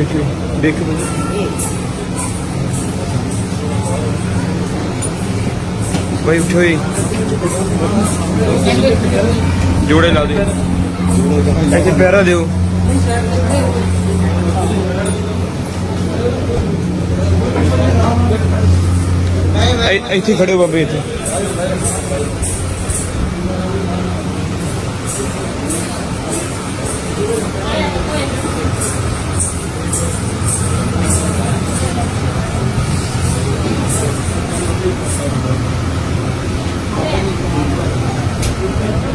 ਦੇਖਿਓ ਦੇਖਿਓ ਭਾਈ ਉਠੋ ਜੀ। ਜੋੜੇ ਲਾ ਦੇ ਇੱਥੇ ਪੈਰਾ ਦਿਓ। ਇੱਥੇ ਖੜੇ ਹੋ ਬਾਬੇ ਇੱਥੇ।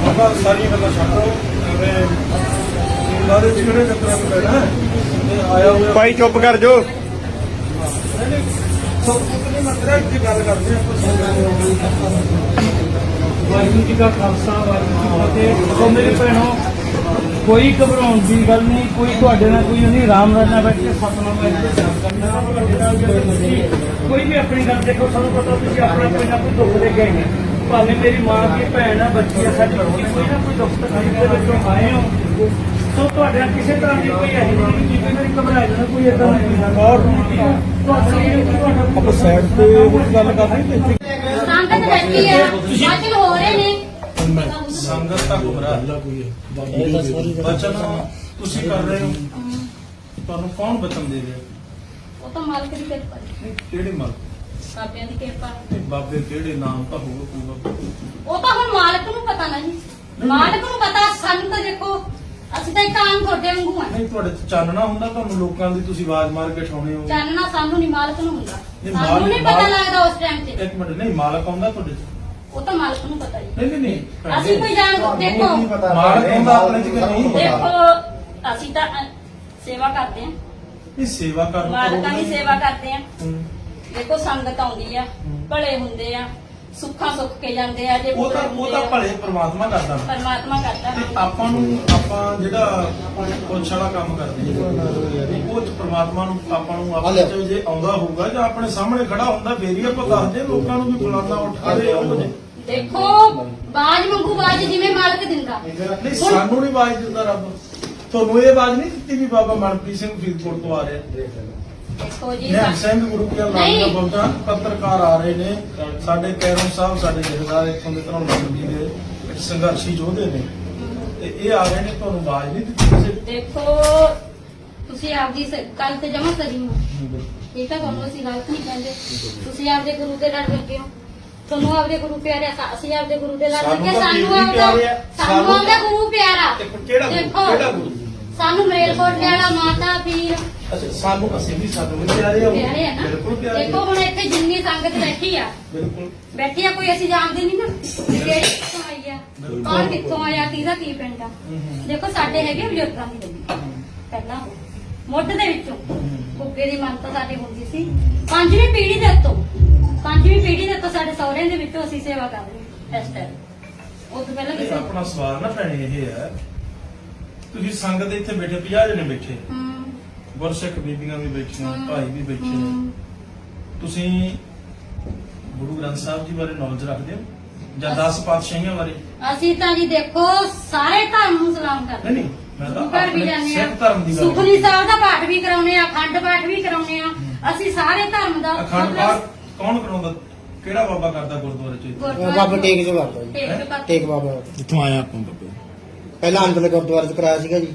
ਆਪਾਂ ਸਾਰੀਆਂ ਗੱਲਾਂ ਛੱਡੋ ਐਵੇਂ ਲਾਰੇ ਜਿਹੜੇ ਚੱਕਰਾਂ ਨੂੰ ਪੈਣਾ ਤੇ ਆਇਆ ਹੋਇਆ ਭਾਈ ਚੁੱਪ ਕਰ ਜੋ ਸਭ ਤੋਂ ਪਹਿਲੇ ਮਤਲਬ ਕੀ ਗੱਲ ਕਰਦੇ ਆਪਾਂ ਵਾਹਿਗੁਰੂ ਜੀ ਕਾ ਖਾਲਸਾ ਵਾਹਿਗੁਰੂ ਜੀ ਕੀ ਫਤਿਹ। ਸੋ ਮੇਰੇ ਭੈਣੋ ਕੋਈ ਘਬਰਾਉਣ ਦੀ ਗੱਲ ਨਹੀਂ ਕੋਈ ਤੁਹਾਡੇ ਨਾਲ ਕੋਈ ਨਹੀਂ ਰਾਮ ਰਾਜ ਨਾਲ ਬੈਠ ਕੇ ਸਤਨਾਮ ਬੈਠ ਕੇ ਜਾਪ ਕਰਨਾ। ਕੋਈ ਵੀ ਆਪਣੀ ਗੱਲ ਦੇਖੋ ਸਾਨੂੰ ਪਤਾ ਤੁਸੀਂ ਆਪਣਾ ਕੋਈ ਨਾ ਕੋਈ ਦੁੱਖ ਦੇ ਗਏ ਨੇ ਭਾਵੇਂ ਮੇਰੀ ਮਾਂ ਦੀ ਭੈਣ ਆ ਬੱਚੀ ਆ ਸਾਡੀ ਤੁਸੀਂ ਕੋਈ ਨਾ ਕੋਈ ਦੁੱਖ ਤਕਲੀਫ ਦੇ ਵਿੱਚੋਂ ਆਏ ਹੋ। ਸੋ ਤੁਹਾਡੇ ਨਾਲ ਕਿਸੇ ਤਰ੍ਹਾਂ ਦੀ ਕੋਈ ਇਹੋ ਜਿਹੀ ਚੀਜ਼ ਨਹੀਂ ਘਬਰਾਏ ਜਾਣਾ ਕੋਈ ਇਦਾਂ ਦੀ ਔਰ ਤੁਹਾਡਾ ਆਪਾਂ ਸਾਈਡ ਤੇ ਹੁਣ ਗੱਲ ਕਰਦੇ ਤੇ ਇੱਥੇ ਸੰਗਤ ਬੈਠੀ ਆ ਵਾਚਨ ਹੋ ਰਹੇ ਨੇ ਸੰਗਤ ਦਾ ਗੁਮਰਾਹ ਬਚਨ ਤੁਸੀਂ ਕਰ ਰਹੇ ਹੋ। ਤੁਹਾਨੂੰ ਕੌਣ ਬਚਨ ਦੇ ਰਿਹਾ? ਉਹ ਤਾਂ ਮਾਲਕ ਦੀ ਕਿਰਪਾ ਹੈ। ਨਹੀਂ, ਕਿਹੜੇ ਮਲ ਬਾਬਿਆਂ ਦੀ ਕਿਰਪਾ ਤੇ ਬਾਬੇ ਕਿਹੜੇ ਨਾਮ ਤਾਂ ਹੋਊਗਾ ਪੂਰਾ ਉਹ ਤਾਂ ਹੁਣ ਮਾਲਕ ਨੂੰ ਪਤਾ ਨਾ ਜੀ ਮਾਲਕ ਨੂੰ ਪਤਾ ਸਾਨੂੰ ਤਾਂ ਦੇਖੋ ਅਸੀਂ ਤਾਂ ਇੱਕ ਆਮ ਤੁਹਾਡੇ ਵਾਂਗੂ ਆ। ਨਹੀਂ ਤੁਹਾਡੇ ਚ ਚਾਨਣਾ ਹੁੰਦਾ ਤੁਹਾਨੂੰ ਲੋਕਾਂ ਦੀ ਤੁਸੀਂ ਆਵਾਜ਼ ਮਾਰ ਕੇ ਠਾਉਣੇ ਹੋ। ਚਾਨਣਾ ਸਾਨੂੰ ਨਹੀਂ ਮਾਲਕ ਨੂੰ ਹੁੰਦਾ। ਨਹੀਂ, ਸਾਨੂੰ ਮਾਲਕ- ਨਹੀਂ ਪਤਾ ਮਾਲਕ- ਲੱਗਦਾ ਉਸ ਟਾਈਮ ਤੇ। ਇੱਕ ਮਿੰਟ ਨਹੀਂ ਮਾਲਕ ਆਉਂਦਾ ਤੁਹਾਡੇ ਚ? ਉਹ ਤਾਂ ਮਾਲਕ ਨੂੰ ਪਤਾ ਜੀ ਨਹੀਂ ਨਹੀਂ ਨਹੀਂ ਅਸੀਂ ਕੋਈ ਜਾਣ ਦੇਖੋ। ਮਾਲਕ ਆਉਂਦਾ ਆਪਣੇ ਚ ਕਿ ਨਹੀਂ? ਦੇਖੋ ਅਸੀਂ ਤਾਂ ਅ, ਸੇਵਾ ਕਰਦੇ ਆ ਇਹ ਸੇਵਾ ਕਰਨ ਮਾਲਕਾਂ ਦੀ ਸੇਵਾ ਕਰਦੇ ਆ ਹੂੰ। ਦੇਖੋ ਸੰਗਤ ਆਉਂਦੀ ਆ ਭਲੇ ਹੁੰਦੇ ਆ ਸੁੱਖਾਂ ਸੁੱਖ ਕੇ ਜਾਂਦੇ ਆ ਜੇ ਉਹ ਤਾਂ ਉਹ ਤਾਂ ਭਲੇ ਪ੍ਰਮਾਤਮਾ ਕਰਦਾ ਵਾ। ਪਰਮਾਤਮਾ ਕਰਦਾ ਤੇ ਆਪਾਂ ਨੂੰ ਆਪਾਂ ਜਿਹੜਾ ਪੁੱਛ ਵਾਲਾ ਕੰਮ ਕਰਦੇ ਹਾਂ ਉਹ ਚ ਪ੍ਰਮਾਤਮਾ ਨੂੰ ਆਪਾਂ ਨੂੰ ਆਪਣੇ ਚ ਜੇ ਆਉਂਦਾ ਹੋਊਗਾ ਜਾਂ ਆਪਣੇ ਸਾਹਮਣੇ ਖੜਾ ਹੁੰਦਾ ਫੇਰ ਹੀ ਆਪਾਂ ਦੱਸਦੇ ਹਾਂ ਲੋਕਾਂ ਨੂੰ ਵੀ ਫਲਾਣਾ ਉਠਾਵੇ ਉਹ ਜੇ ਦੇਖੋ ਬਾਜ ਮੰਗੂ ਬਾਜ ਜਿਵੇਂ ਮਾਲਕ ਦਿੰਦਾ। ਨਹੀਂ ਸਾਨੂੰ ਨਹੀਂ ਆਵਾਜ਼ ਦਿੰਦਾ ਰੱਬ। ਤੁਹਾਨੂੰ ਇਹ ਆਵਾਜ਼ ਨਹੀਂ ਦਿੱਤੀ ਵੀ ਬਾਬਾ ਮਨਪ੍ਰੀਤ ਸਿੰਘ ਫਰੀਦਕੋਟ ਤੋਂ ਆ ਰਿਹਾ। ਦੇਖੋ ਜੀ ਨਿਹੰਗ ਸਿੰਘ ਗੁਰੂ ਕੀ ਨਾਮ ਦਾ ਨਹੀਂ। ਬੋਲਦਾ ਪੱਤਰਕਾਰ ਆ ਰਹੇ ਨੇ। ਸਾਡੇ ਕੈਰੋਂ ਸਾਹਿਬ ਸਾਡੇ ਜਥੇਦਾਰ ਇੱਥੋਂ ਦੇ ਧਰਮ ਮੰਡੀ ਦੇ ਇੱਕ ਸੰਘਰਸ਼ੀ ਯੋਧੇ ਨੇ। ਤੇ ਇਹ ਆ ਰਹੇ ਨੇ ਤੁਹਾਨੂੰ ਆਵਾਜ਼ ਨਹੀਂ ਦਿੱਤੀ ਕਿਸੇ ਦੇਖੋ ਤੁਸੀਂ ਆਪਦੀ ਕੱਲ ਤੇ ਜਮਾ ਸਹੀ ਹੋ। ਠੀਕ ਹੈ ਤੁਹਾਨੂੰ ਅਸੀਂ ਗਲਤ ਨਹੀਂ ਕਹਿੰਦੇ। ਤੁਸੀਂ ਆਪਦੇ ਗੁਰੂ ਦੇ ਲੜ ਲੱਗੇ ਹੋ। ਤੁਹਾਨੂੰ ਆਪਦੇ ਗੁਰੂ ਪਿਆਰੇ ਆ, ਅਸੀਂ ਆਪਦੇ ਗੁਰੂ ਦੇ ਸਾਨੂੰ ਲੱਗੇ। ਤਾਂ ਸਾਨੂੰ ਵੀ ਆਪਦਾ ਸਾਨੂੰ ਸਾਨੂੰ ਆਪਦਾ ਗੁਰੂ ਪਿਆਰਾ। ਤੇ ਕਿਹੜਾ ਗੁਰੂ? ਦੇਖੋ, ਕਿਹੜਾ ਗੁਰੂ? ਸਾਨੂੰ ਮਰੇਲਕੋਟਲੇ ਵਾਲਾ ਮਾਤਾ ਪੀਰ ਅੱਛਾ ਸਾਨੂੰ ਅਸੀਂ ਵੀ ਸਾਨੂੰ ਵੀ ਪਿਆਰੇ ਆ ਉਹ। ਪਿਆਰੇ ਆ ਨਾ। ਬਿਲਕੁਲ ਪਿਆਰੇ ਦੇਖੋ ਹੁਣ ਇੱਥੇ ਜਿੰਨੀ ਸੰਗਤ ਬੈਠੀ ਆ। ਬਿਲਕੁਲ। ਬੈਠੀ ਆ ਕੋਈ ਅਸੀਂ ਜਾਣਦੇ ਨਹੀਂ ਨਾ। ਵੀ ਕਿਹੜੀ ਕਿੱਥੋਂ ਆਈ ਆ? ਕੌਣ ਕਿੱਥੋਂ ਆਇਆ? ਕਿਹਦਾ ਕੀ ਪਿੰਡ ਆ? ਦੇਖੋ ਸਾਡੇ ਹੈਗੇ ਬਜ਼ੁਰਗਾਂ ਦੀ ਗੱਡੀ ਪਹਿਲਾਂ ਮੁੱਢ ਦੇ ਵਿੱਚੋਂ। ਕੁੱਕੇ ਦੀ ਮੰਨਤਾ ਸਾਡੇ ਹੁੰਦੀ ਸੀ। ਪੰਜਵੀਂ ਪੀੜ੍ਹੀ ਦੇ ਉੱਤੋਂ। ਪੰਜਵੀਂ ਪੀੜ੍ਹੀ ਦੇ ਉੱਤੋਂ ਸਾਡੇ ਸਹੁਰਿਆਂ ਦੇ ਵਿੱਚੋਂ ਅਸੀਂ ਸੇਵਾ ਕਰ ਰਹੇ ਹਾਂ ਇਸ ਟਾਈਮ ਉਹ ਤੋਂ ਪਹਿਲਾਂ ਕਿਸੇ ਆਪਣਾ ਸਵਾਲ ਨਾ ਭੈਣੇ ਇਹ ਹੈ। ਤੁਸੀਂ ਸੰਗਤ ਇੱਥੇ ਬੈਠੇ 50 ਜਣੇ ਬੈਠੇ। ਹਮ, ਗੁਰਸਿੱਖ ਬੀਬੀਆਂ ਵੀ ਬੈਠੀਆਂ ਭਾਈ ਵੀ ਬੈਠੇ ਨੇ। ਤੁਸੀਂ ਗੁਰੂ ਗ੍ਰੰਥ ਸਾਹਿਬ ਜੀ ਬਾਰੇ ਨੌਲੇਜ ਰੱਖਦੇ ਹੋ? ਜਾਂ 10 ਪਾਤਸ਼ਾਹੀਆਂ ਬਾਰੇ? ਅਸੀਂ ਤਾਂ ਜੀ ਦੇਖੋ ਸਾਰੇ ਧਰਮ ਨੂੰ ਸਲਾਮ ਕਰਦੇ ਨਹੀਂ ਨਹੀਂ ਮੈਂ ਤਾਂ ਘਰ ਵੀ ਆਪਣੇ ਜਾਂਦੇ ਸਿੱਖ ਧਰਮ ਦੀ ਆ ਗੱਲ ਸੁਖਨੀ ਸਾਹਿਬ ਦਾ ਪਾਠ ਵੀ ਕਰਾਉਨੇ ਆ ਅਖੰਡ ਪਾਠ ਵੀ ਕਰਾਉਨੇ ਆ ਅਸੀਂ ਸਾਰੇ ਧਰਮ ਦਾ ਅਖੰਡ ਪਾਠ ਕੌਣ ਕਰਾਉਂਦਾ? ਕਿਹੜਾ ਬਾਬਾ ਕਰਦਾ ਗੁਰਦੁਆਰੇ ਚ? ਗੁਰਦੁਆਰੇ- ਬਾਬਾ ਟੇਕ ਜੋ ਕਰਦਾ ਜੀ। ਟੇਕ ਬਾਬਾ। ਜਿੱਥੋਂ ਆਇਆ ਆਪਾਂ ਬਾਬੇ? ਪਹਿਲਾਂ ਅੰਦਰ ਗੁਰਦੁਆਰੇ ਚ ਕਰਾਇਆ ਸੀਗਾ ਜੀ।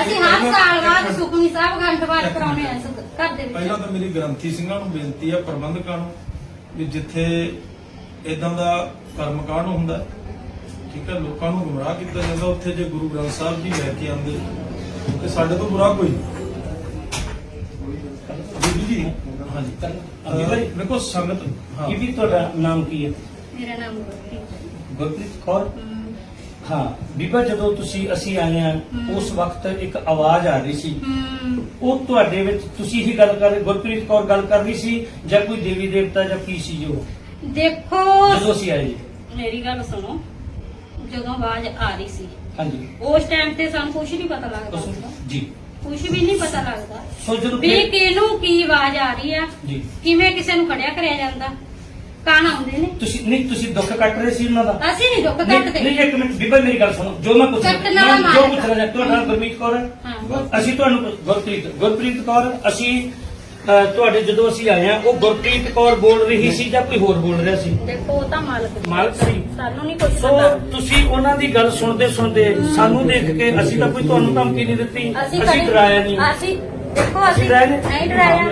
ਅਸੀਂ ਹਰ ਸਾਲ ਬਾਅਦ। ਸੁਖਨੀ ਸਾਹਿਬ ਅਖੰਡ ਪਾਠ ਕਰਾਉਨੇ ਆ ਇਸ ਘਰ ਦੇ ਪਹਿਲਾਂ ਤਾਂ ਮੇਰੀ ਗ੍ਰੰਥੀ ਸਿੰਘਾਂ ਨੂੰ ਬੇਨਤੀ ਹੈ ਪ੍ਰਬੰਧਕਾਂ ਨੂੰ ਵੀ ਜਿੱਥੇ ਇਦਾਂ ਦਾ ਕਰਮਕਾਂਡ ਹੁੰਦਾ ਠੀਕ ਹੈ ਲੋਕਾਂ ਨੂੰ ਗੁੰਮਰਾਹ ਕੀਤਾ ਜਾਂਦਾ ਉੱਥੇ ਜੇ ਗੁਰੂ ਗ੍ਰੰਥ ਸਾਹਿਬ ਜੀ ਲੈ ਕੇ ਆਉਂਦੇ ਤੇ ਸਾਡੇ ਤੋਂ ਬੁਰਾ ਕੋਈ ਨਹੀਂ। ਬੀਬੀ ਜੀ ਹਾਂਜੀ। ਹਾਂਜੀ ਭਾਈ ਦੇਖੋ ਸੰਗਤ ਇਹ ਵੀ ਤੁਹਾਡਾ ਨਾਮ ਕੀ ਹੈ? ਮੇਰਾ ਨਾਮ ਗੁਰਪ੍ਰੀਤ ਗੁਰਪ੍ਰੀਤ ਕੌਰ? ਹਾਂ ਬੀਬਾ ਜਦੋਂ ਤੁਸੀਂ ਅਸੀਂ ਆਏ ਆ। ਉਸ ਵਕਤ ਇੱਕ ਆਵਾਜ਼ ਆ ਰਹੀ ਸੀ। ਉਹ ਤੁਹਾਡੇ ਵਿੱਚ ਤੁਸੀਂ ਹੀ ਗੱਲ ਕਰ ਗੁਰਪ੍ਰੀਤ ਕੌਰ ਗੱਲ ਕਰ ਰਹੀ ਸੀ ਜਾਂ ਕੋਈ ਦੇਵੀ ਦੇਵਤਾ ਜਾਂ ਕੀ ਸੀ ਜੋ? ਦੇਖੋ ਜਦੋਂ ਅਸੀਂ ਆਏ ਜੀ। ਮੇਰੀ ਗੱਲ ਸੁਣੋ ਜਦੋਂ ਆਵਾਜ਼ ਆ ਰਹੀ ਸੀ। ਹਾਂਜੀ। ਉਸ ਟਾਈਮ ਤੇ ਸਾਨੂੰ ਕੁਝ ਨਹੀਂ ਪਤਾ ਲੱਗਦਾ ਹੁੰਦਾ ਜੀ। ਕੁਝ ਵੀ ਨਹੀਂ ਪਤਾ ਲੱਗਦਾ। ਸੋ ਜਦੋਂ ਵੀ ਫਿਰ- ਕਿਹਨੂੰ ਕੀ ਆਵਾਜ਼ ਆ ਰਹੀ ਆ ਜੀ। ਕਿਵੇਂ ਕਿਸੇ ਨੂੰ ਖੜਿਆ ਕਰਿਆ ਜਾਂਦਾ। ਕਾਣ ਆਉਂਦੇ ਨੇ। ਤੁਸੀਂ ਨਹੀਂ ਤੁਸੀਂ ਦੁੱਖ ਕੱਟ ਰਹੇ ਸੀ ਉਹਨਾਂ ਦਾ। ਅਸੀਂ ਨਹੀਂ ਦੁੱਖ ਨਹੀਂ ਕੱਟਦੇ। ਨਹੀਂ, ਇੱਕ ਮਿੰਟ ਬੀਬਾ ਮੇਰੀ ਗੱਲ ਸੁਣੋ। ਜੋ ਮੈਂ ਪੁੱਛ ਕੱਟਣ ਵਾਲਾ ਮੈਂ ਜੋ ਮਾਲਕ। ਪੁੱਛ ਰਿਹਾ ਤੁਹਾਡਾ ਨਾਮ ਗੁਰਮੀਤ ਕੌਰ ਹੈ। ਹਾਂ। ਗੁਰ- ਅਸੀਂ ਤੁਹਾਨੂੰ ਪੁੱਛ- ਗੁਰਪ੍ਰੀਤ ਗੁਰਪ੍ਰੀਤ ਕੌਰ ਅਸੀਂ ਅਹ, ਤੁਹਾਡੇ ਜਦੋਂ ਅਸੀਂ ਆਏ ਆ ਉਹ ਗੁਰਪ੍ਰੀਤ ਕੌਰ ਬੋਲ ਰਹੀ ਸੀ ਜਾਂ ਕੋਈ ਹੋਰ ਬੋਲ ਰਿਹਾ ਸੀ? ਦੇਖੋ ਉਹ ਤਾਂ ਮਾਲਕ ਦੀ। ਮਾਲਕ ਸੀ। ਸਾਨੂੰ ਨਹੀਂ ਕੁਝ ਸੋ ਪਤਾ। ਤੁਸੀਂ ਉਹਨਾਂ ਦੀ ਗੱਲ ਸੁਣਦੇ ਸੁਣਦੇ ਸਾਨੂੰ ਦੇਖ ਕੇ ਅਸੀਂ ਤਾਂ ਕੋਈ ਤੁਹਾਨੂੰ ਧਮਕੀ ਨਹੀਂ ਦਿੱਤੀ ਅਸੀਂ ਡਰਾਇਆ ਨਹੀਂ। ਅਸੀਂ ਦੇਖੋ ਅਸੀਂ ਨਹੀਂ? ਡਰਾਇਆ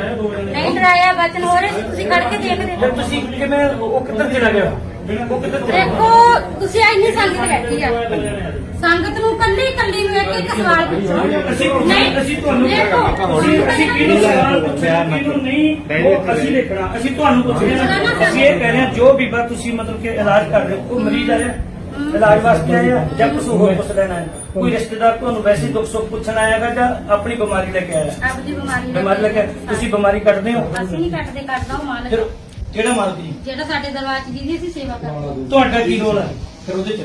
ਨਹੀਂ ਡਰਾਇਆ ਬਚਨ ਹੋ ਰਹੇ ਸੀ ਤੁਸੀਂ ਖੜ ਕੇ ਦੇਖਦੇ ਫਿਰ ਤੁਸੀਂ ਕਿਵੇਂ ਉਹ ਕਿੱਧਰ ਚਲਾ ਗਿਆ? ਉਹ ਕਿੱਧਰ ਚਲਾ ਦੇਖੋ ਤੁਸੀਂ ਇੰਨੀ ਸੰਗਤ ਬੈਠੀ ਆ। ਸੰਗਤ ਨੂੰ ਕੱਲੀ ਕੱਲੀ ਨੂੰ ਇੱਕ ਇੱਕ ਸਵਾਲ ਪੁੱਛੋ। ਅਸੀਂ ਨਹੀਂ ਅਸੀਂ ਤੁਹਾਨੂੰ ਅਸੀਂ ਅਸੀਂ ਕਿਹਨੂੰ ਸਵਾਲ ਪੁੱਛਿਆ? ਕਿਹਨੂੰ ਨਹੀਂ? ਉਹ ਅਸੀਂ ਦੇਖਣਾ। ਅਸੀਂ ਤੁਹਾਨੂੰ ਪੁੱਛ ਰਹੇ ਹਾਂ ਅਸੀਂ ਇਹ ਕਹਿ ਰਹੇ ਹਾਂ ਜੋ ਬੀਬਾ ਤੁਸੀਂ ਮਤਲਬ ਕਿ ਇਲਾਜ ਕਰ ਰਹੇ ਹੋ ਉਹ ਮਰੀਜ਼ ਆਇਆ ਇਲਾਜ ਵਾਸਤੇ ਆਇਆ ਜਾਂ ਕੁਝ ਹੋਰ ਪੁੱਛ ਲੈਣਾ ਹੈ। ਕੋਈ ਰਿਸ਼ਤੇਦਾਰ ਤੁਹਾਨੂੰ ਵੈਸੇ ਹੀ ਦੁੱਖ ਸੁੱਖ ਪੁੱਛਣ ਆਇਆਗਾ ਜਾਂ ਆਪਣੀ ਬਿਮਾਰੀ ਲੈ ਕੇ ਆਇਆ? ਆਪਦੀ ਬਿਮਾਰੀ ਬਿਮਾਰੀ ਲੈ ਕੇ ਆਇਆ। ਤੁਸੀਂ ਬਿਮਾਰੀ ਕੱਢਦੇ ਹੋ? ਅਸੀਂ ਨਹੀਂ ਕੱਟਦੇ ਕੱਟਦਾ ਉਹ ਮਾਲਕ। ਫਿਰ ਕਿਹੜਾ ਮਾਲਕ ਜੀ? ਜਿਹੜਾ ਸਾਡੇ ਦਰਬਾਰ ਚ ਜਿਹਦੀ ਅਸੀਂ ਸੇਵਾ ਕਰਦੇ ਹਾਂ। ਤੁਹਾਡਾ ਕੀ ਰੋਲ ਹੈ? ਫਿਰ ਉਹਦੇ ਚ।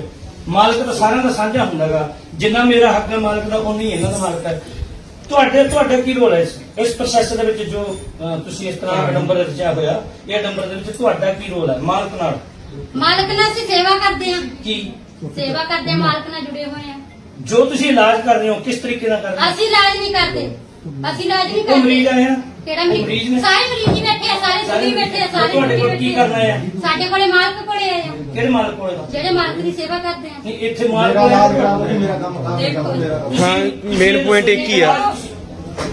ਮਾਲਕ ਤਾਂ ਸਾਰਿਆਂ ਦਾ ਸਾਂਝਾ ਹੁੰਦਾਗਾ ਜਿੰਨਾ ਮੇਰਾ ਹੱਕ ਹੈ ਮਾਲਕ ਦਾ ਉਨੀ ਇਹਨਾਂ ਦਾ ਮਾਲਕ ਹੈ। ਤੁਹਾਡੇ ਤੁਹਾਡਾ ਕੀ ਰੋਲ ਹੈ ਇਸ ਇਸ ਪ੍ਰੋਸੈਸ ਦੇ ਵਿੱਚ ਜੋ ਅਹ, ਤੁਸੀਂ ਇਸ ਤਰ੍ਹਾਂ ਨੰਬਰ ਰਚਿਆ ਹੋਇਆ ਇਹ ਨੰਬਰ ਦੇ ਵਿੱਚ ਤੁਹਾਡਾ ਕੀ ਰੋਲ ਹੈ? ਮਾਲਕ ਨਾਲ। ਮਾਲਕ ਨਾਲ ਅਸੀਂ ਸੇਵਾ ਕਰਦੇ ਹਾਂ। ਕੀ? ਸੇਵਾ ਕਰਦੇ ਹਾਂ ਮਾਲਕ ਨਾਲ ਜੁੜੇ ਹੋਏ ਹਾਂ। ਜੋ ਤੁਸੀਂ ਇਲਾਜ ਕਰ ਰਹੇ ਹੋ ਕਿਸ ਤਰੀਕੇ ਨਾਲ ਕਰ ਰਹੇ ਹੋ? ਅਸੀਂ ਇਲਾਜ ਨਹੀਂ ਕਰਦੇ। ਅਸੀਂ ਇਲਾਜ ਨਹੀਂ ਉਹ ਮਰੀਜ਼ ਕਰਦੇ। ਆਏ ਆ? ਕਿਹੜਾ ਉਹ ਮਰੀਜ਼ ਮਰੀਜ਼ ਨੇ? ਸਾਰੇ ਮਰੀਜ਼ ਹੀ ਬੈਠੇ ਆ ਸਾਰੇ ਸੁਣੀ ਬੈਠੇ ਆ ਸਾਰੇ ਤੁਹਾਡੇ ਕੋਲ ਕੀ ਆ। ਕਰਨਾ ਹੈ? ਸਾਡੇ ਕੋਲੇ ਮਾਲਕ ਕੋਲੇ ਆਏ ਆ। ਕਿਹੜੇ ਮਾਲਕ ਕੋਲ? ਦਾ ਜਿਹੜੇ ਮਾਲਕ ਦੀ ਸੇਵਾ ਕਰਦੇ ਆ। ਨਹੀਂ ਇੱਥੇ ਮਾਲਕ ਕੋਲ ਮੇਰਾ ਕੰਮ ਦੇਖੋ ਹਾਂ ਮੇਨ ਪੁਆਇੰਟ ਇੱਕ ਹੀ ਆ।